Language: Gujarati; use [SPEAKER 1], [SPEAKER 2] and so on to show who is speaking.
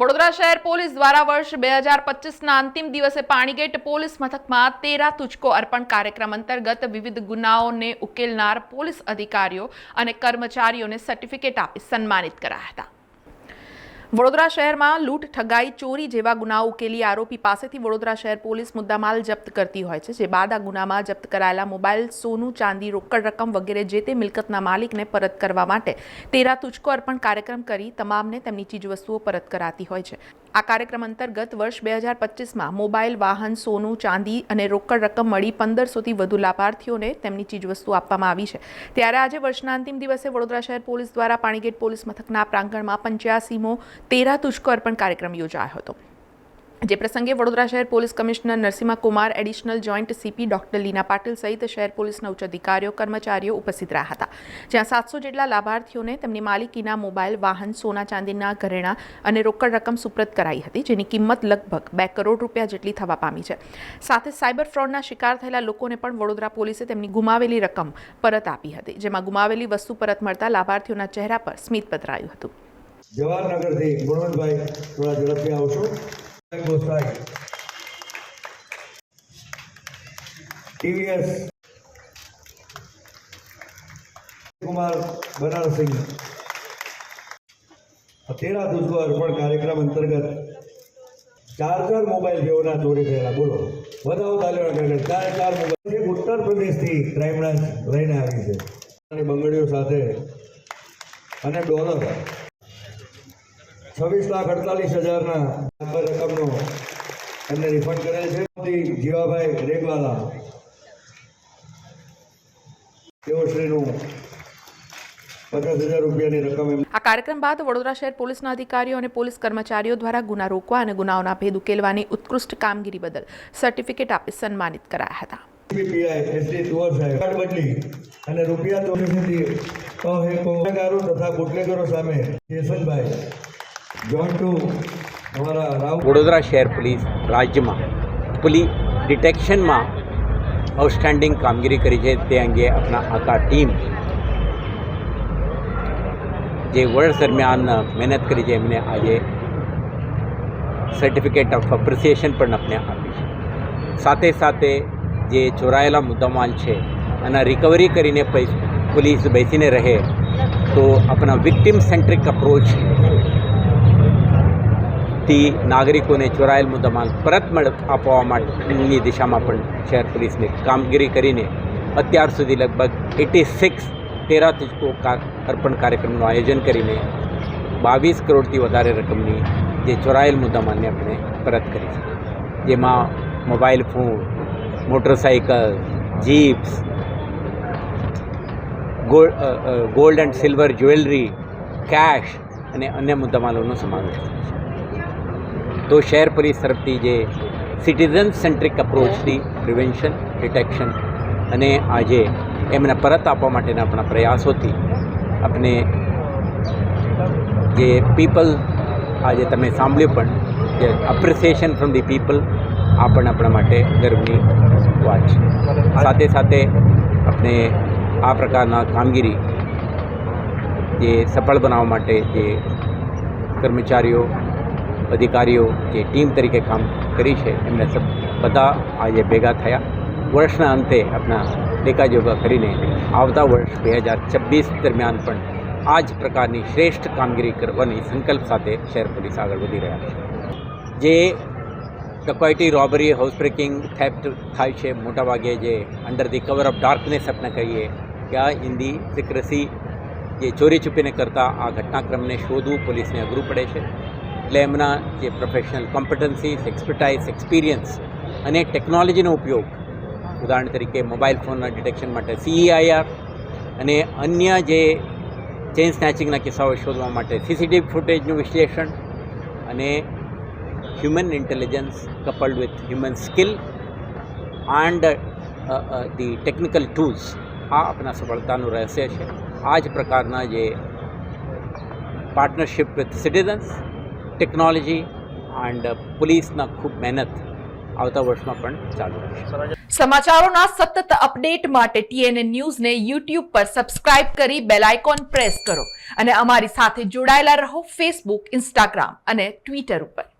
[SPEAKER 1] વડોદરા શહેર પોલીસ દ્વારા વર્ષ બે હજાર પચીસના અંતિમ દિવસે પાણીગેટ પોલીસ મથકમાં તેરા તુચકો અર્પણ કાર્યક્રમ અંતર્ગત વિવિધ ગુનાઓને ઉકેલનાર પોલીસ અધિકારીઓ અને કર્મચારીઓને સર્ટિફિકેટ આપી સન્માનિત કરાયા હતા. વડોદરા શહેરમાં લૂંટ, ઠગાઈ, ચોરી જેવા ગુનાઓ ઉકેલી આરોપી પાસેથી વડોદરા શહેર પોલીસ મુદ્દામાલ જપ્ત કરતી હોય છે. જે બાદ આ ગુનામાં જપ્ત કરાયેલા મોબાઈલ, સોનું, ચાંદી, રોકડ રકમ વગેરે જે તે મિલકતના માલિકને પરત કરવા માટે તેરા તુચકો અર્પણ કાર્યક્રમ કરી તમામને તેમની ચીજવસ્તુઓ પરત કરાતી હોય છે. આ કાર્યક્રમ અંતર્ગત વર્ષ બે હજાર પચીસમાં મોબાઈલ, વાહન, સોનું, ચાંદી અને રોકડ રકમ મળી પંદરસોથી વધુ લાભાર્થીઓને તેમની ચીજવસ્તુ આપવામાં આવી છે. ત્યારે આજે વર્ષના અંતિમ દિવસે વડોદરા શહેર પોલીસ દ્વારા પાણીગેટ પોલીસ મથકના પ્રાંગણમાં પંચ્યાસીમો તેરા તુષ્કો અર્પણ કાર્યક્રમ યોજાયો હતો. જે પ્રસંગે વડોદરા શહેર police commissioner Narsimha Kumar, additional joint CP doctor Leena Patil સહિત શહેર પોલીસના ઉચ્ચ અધિકારીઓ, કર્મચારીઓ ઉપસ્થિત રહ્યા હતા. જ્યાં સાતસો જેટલા લાભાર્થીઓને તેમની માલિકીના મોબાઈલ, વાહન, સોના ચાંદીના ઘરેણાં અને રોકડ રકમ સુપ્રત કરાઈ હતી, જેની કિંમત લગભગ બે કરોડ રૂપિયા જેટલી થવા પામી છે. સાથે સાયબર ફ્રોડના શિકાર થયેલા લોકોને પણ વડોદરા પોલીસે તેમની ગુમાવેલી રકમ પરત આપી હતી, જેમાં ગુમાવેલી વસ્તુ પરત મળતા લાભાર્થીઓના ચહેરા પર સ્મિત પધરાયું હતું.
[SPEAKER 2] જવાહરનગરથી ગુણવંતભાઈ થોડા ઝડપથી આવશો. ગોસાઈ ટીવીએસ કુમાર બનારસિંહ. તેરા તુજકો અર્પણ કાર્યક્રમ અંતર્ગત ચાર ચાર મોબાઈલ જેઓના ચોરી થયેલા. બોલો, વધાવો કાર્યક્રમ ચાર ચાર મોબાઈલ. ઉત્તર પ્રદેશથી ક્રાઇમ બ્રાન્ચ લઈને આવી છે. અને બંગડીઓ સાથે અને ડોલર છવ્વીસ લાખ અડતાલીસ હજારના રકમનો એમને રિફંડ કરેલ છે. જીવાભાઈ રેગવાલા તેઓ શ્રીનું
[SPEAKER 1] આ કાર્યક્રમ બાદ વડોદરા શહેર પોલીસના અધિકારીઓ અને પોલીસ કર્મચારીઓ દ્વારા ગુના રોકવા અને ગુનાઓના ભેદ ઉકેલવાની ઉત્કૃષ્ટ કામગીરી બદલ સર્ટિફિકેટ આપી સન્માનિત કરાયા હતા.
[SPEAKER 2] અને રૂપિયા તથા ગુટલેગરો સામે રાવ
[SPEAKER 3] વડોદરા શહેર પોલીસ રાજ્યમાં પોલીસ ડિટેક્શનમાં આઉટસ્ટેન્ડિંગ કામગીરી કરી છે. તે અંગે આપણા આખા ટીમ જે વર્ષ દરમિયાન મહેનત કરી છે, એમને આજે સર્ટિફિકેટ ઓફ એપ્રિસિએશન પણ આપણે આપી છે. સાથે સાથે જે ચોરાયેલા મુદ્દામાલ છે, એના રિકવરી કરીને પોલીસ બેસીને રહે તો આપણા વિક્ટિમ સેન્ટ્રિક અપ્રોચ થી નાગરિકોને ચોરાયેલ મુદ્દામાલ પરત મળ આપવા માટેની દિશામાં પણ શહેર પોલીસની કામગીરી કરીને અત્યાર સુધી લગભગ એટી સિક્સ તેરા તુજકો અર્પણ કાર્યક્રમનું આયોજન કરીને બાવીસ કરોડથી વધારે રકમની જે ચોરાયેલ મુદ્દામાલને આપણે પરત કરી છે. જેમાં mobile phone motorcycle jeeps gold gold and silver jewellery, cash અને અન્ય મુદ્દામાલોનો સમાવેશ થાય છે. તો શહેર પોલીસ તરફથી જે સિટીઝન સેન્ટ્રિક અપ્રોચથી પ્રિવેન્શન ડિટેક્શન અને આજે એમને પરત આપવા માટેના આપણા પ્રયાસોથી આપણે જે પીપલ આજે તમે સાંભળ્યું પણ જે અપ્રિસિએશન ફ્રોમ ધી પીપલ આ પણ આપણા માટે ગર્વની વાત છે સાથે સાથે આપણે આ પ્રકારના કામગીરી જે સફળ બનાવવા માટે જે કર્મચારીઓ અધિકારીઓ જે ટીમ તરીકે કામ કરી છે, એમને બધા આજે ભેગા થયા. વર્ષના અંતે આપણા લેખાજોખા કરીને આવતા વર્ષ બે હજાર છવ્વીસ દરમિયાન પણ આ જ પ્રકારની શ્રેષ્ઠ કામગીરી કરવાની સંકલ્પ સાથે શહેર પોલીસ આગળ વધી રહ્યા છે. જે ડકોઇટી રોબરી હાઉસ બ્રેકિંગ થાય છે મોટાભાગે જે under the cover of darkness આપણે કહીએ કે આ ઇન ધી સિક્રસી જે ચોરી છુપીને કરતા આ ઘટનાક્રમને શોધવું પોલીસને અઘરું પડે છે. એટલે એમના જે પ્રોફેશનલ કોમ્પિટન્સીસ એક્સપર્ટાઇઝ એક્સપિરિયન્સ અને ટેકનોલોજીનો ઉપયોગ, ઉદાહરણ તરીકે મોબાઈલ ફોનના ડિટેક્શન માટે સીઈઆઈઆર અને અન્ય જે ચેઇન સ્નેચિંગના કિસ્સાઓ શોધવા માટે સીસીટીવી ફૂટેજનું વિશ્લેષણ અને human intelligence coupled with human skill and the technical tools આ આપણા સફળતાનું રહસ્ય છે. આ જ પ્રકારના જે partnership with citizens technology and પોલીસના ખૂબ મહેનત આવતા વર્ષમાં પણ ચાલુ રહેશે.
[SPEAKER 1] સમાચારોના સતત અપડેટ માટે ટીએનએ ન્યૂઝને યુટ્યુબ પર સબસ્ક્રાઇબ કરી બેલ આઇકોન પ્રેસ કરો અને અમારી સાથે જોડાયેલા રહો ફેસબુક ઇન્સ્ટાગ્રામ અને ટ્વિટર ઉપર.